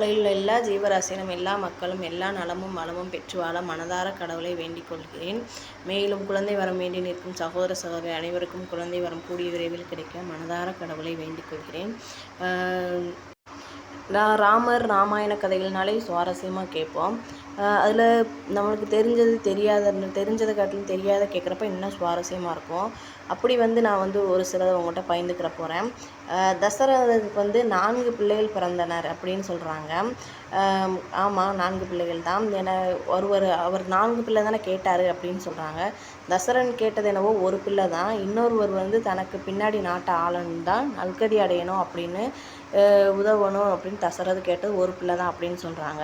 உலகில் எல்லா ஜீவராசினும் எல்லா மக்களும் எல்லா நலமும் வளமும் பெற்று வாழ மனதார கடவுளை வேண்டிக் கொள்கிறேன். மேலும் குழந்தை வரம் வேண்டி நிற்கும் சகோதர சகோதரி அனைவருக்கும் குழந்தை வரம் கூடிய விரைவில் கிடைக்க மனதார கடவுளை வேண்டிக் கொள்கிறேன். ராமர் ராமாயண கதைகள்னாலே சுவாரஸ்யமாக கேட்போம். அதில் நம்மளுக்கு தெரிஞ்சது தெரியாத தெரிஞ்சதை காட்டிலும் தெரியாத கேட்குறப்ப இன்னும் சுவாரஸ்யமாக இருக்கும். அப்படி வந்து நான் வந்து ஒரு சிலதை உங்கள்கிட்ட பயந்துக்கிற போகிறேன் தசரதனுக்கு வந்து நான்கு பிள்ளைகள் பிறந்தனர் அப்படின்னு சொல்கிறாங்க ஆமாம் நான்கு பிள்ளைகள் தான். என ஒருவர் அவர் நான்கு பிள்ளை தானே கேட்டார் அப்படின்னு சொல்கிறாங்க தசரன் கேட்டது என்னவோ ஒரு பிள்ளை தான். இன்னொருவர் வந்து தனக்கு பின்னாடி நாட்டை ஆளன் தான் நல்கதி அடையணும் அப்படின்னு உதவணும் அப்படின்னு தசரது கேட்டது ஒரு பிள்ளை தான் அப்படின்னு சொல்கிறாங்க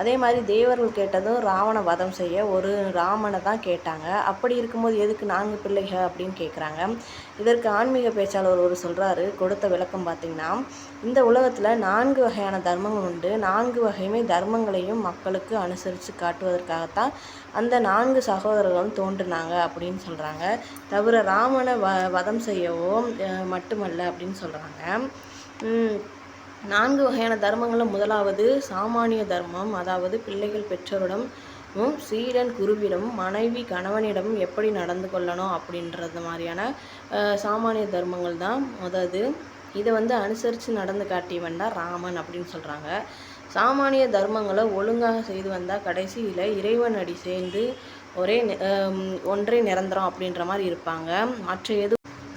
அதே மாதிரி தேவர்கள் கேட்டதும் ராவண வதம் செய்ய ஒரு ராமனை தான் கேட்டாங்க. அப்படி இருக்கும்போது எதுக்கு நான்கு பிள்ளைகள் அப்படின்னு கேட்குறாங்க இதற்கு ஆன்மீக பேச்சாளர் ஒரு சொல்கிறாரு கொடுத்த விளக்கம் பார்த்திங்கன்னா இந்த உலகத்தில் நான்கு வகையான தர்மங்கள் உண்டு. நான்கு வகையுமே தர்மங்களையும் மக்களுக்கு அனுசரித்து காட்டுவதற்காகத்தான் அந்த நான்கு சகோதரர்களும் தோன்றினாங்க அப்படின்னு சொல்கிறாங்க தவிர ராமனை வ வதம் செய்யவோ மட்டுமல்ல அப்படின்னு சொல்கிறாங்க நான்கு வகையான தர்மங்களில் முதலாவது சாமானிய தர்மம் அதாவது பிள்ளைகள் பெற்றோரிடம் சீடன் குருவிடம் மனைவி கணவனிடம் எப்படி நடந்து கொள்ளணும் அப்படின்றது மாதிரியான சாமானிய தர்மங்கள் தான். முதது இதை வந்து அனுசரித்து நடந்து காட்டியவன் தான் ராமன் அப்படின்னு சொல்கிறாங்க சாமானிய தர்மங்களை ஒழுங்காக செய்து வந்தால் கடைசியில் இறைவன் அடி சேர்ந்து ஒரே ஒன்றே நிரந்தரம் அப்படின்ற மாதிரி இருப்பாங்க. மற்ற எது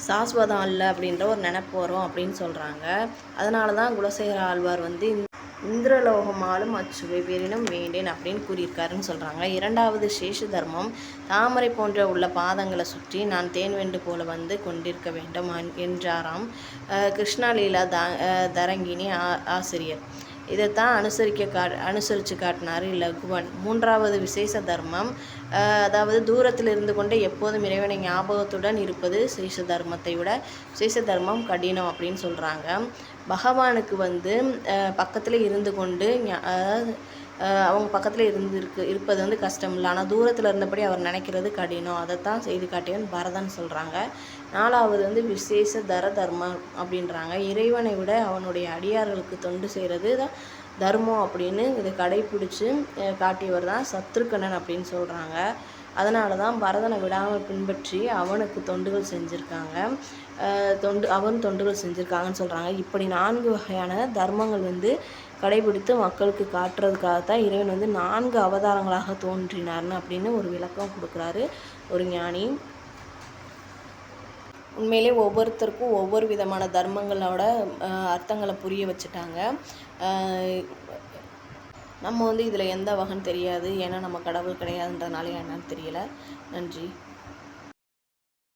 சாஸ்வதம் அல்ல அப்படின்ற ஒரு நினப்பு வரும் அப்படின்னு சொல்கிறாங்க அதனால தான் குலசேகர ஆழ்வார் வந்து இந்திரலோகமாலும் அச்சுவை பெரினும் வேண்டேன் அப்படின்னு கூறியிருக்காருன்னு சொல்கிறாங்க இரண்டாவது சேஷ தர்மம் தாமரை போன்ற உள்ள பாதங்களை சுற்றி நான் தேன் வெண்டு போல வந்து கொண்டிருக்க வேண்டும் என்றாராம். கிருஷ்ணாலீலா த தரங்கினி ஆசிரியர். இதைத்தான் அனுசரிக்க கா அனுசரித்து காட்டினார் லகுவன் மூன்றாவது விசேஷ தர்மம் அதாவது தூரத்தில் இருந்து கொண்டே எப்போதும் இறைவனை ஞாபகத்துடன் இருப்பது சேஷ தர்மத்தை விட விசேஷ தர்மம் கடினம் அப்படின்னு சொல்கிறாங்க பகவானுக்கு வந்து பக்கத்தில் இருந்து கொண்டு அதாவது அவங்க பக்கத்தில் இருந்திருக்கு இருப்பது வந்து கஷ்டம் இல்லை. ஆனால் தூரத்தில் இருந்தபடி அவர் நினைக்கிறது கடினம். அதைத்தான் செய்து காட்டியவன் பரதன் சொல்கிறாங்க நாலாவது வந்து விசேஷ தர தர்மம் அப்படின்றாங்க. இறைவனை விட அவனுடைய அடியார்களுக்கு தொண்டு செய்கிறது தான் தர்மம் அப்படின்னு இதை கடைப்பிடிச்சு காட்டியவர் தான் சத்ருக்கணன் அப்படின்னு சொல்கிறாங்க அதனால தான் பரதனை விடாமல் பின்பற்றி அவனுக்கு தொண்டுகள் செஞ்சுருக்காங்க. தொண்டு அவன் தொண்டுகள் செஞ்சுருக்காங்கன்னு சொல்கிறாங்க இப்படி நான்கு வகையான தர்மங்கள் வந்து கடைபிடித்து மக்களுக்கு காட்டுறதுக்காக தான் இறைவன் வந்து நான்கு அவதாரங்களாக தோன்றினார்னு அப்படின்னு ஒரு விளக்கம் கொடுக்குறாரு ஒரு ஞானி. உண்மையிலே ஒவ்வொருத்தருக்கும் ஒவ்வொரு விதமான தர்மங்களோட அர்த்தங்களை புரிய வச்சுட்டாங்க. நம்ம வந்து இதில் எந்த வகைன்னு தெரியாது. ஏன்னா நம்ம கடவுள் கிடையாதுன்றதுனால என்னன்னு தெரியல. நன்றி.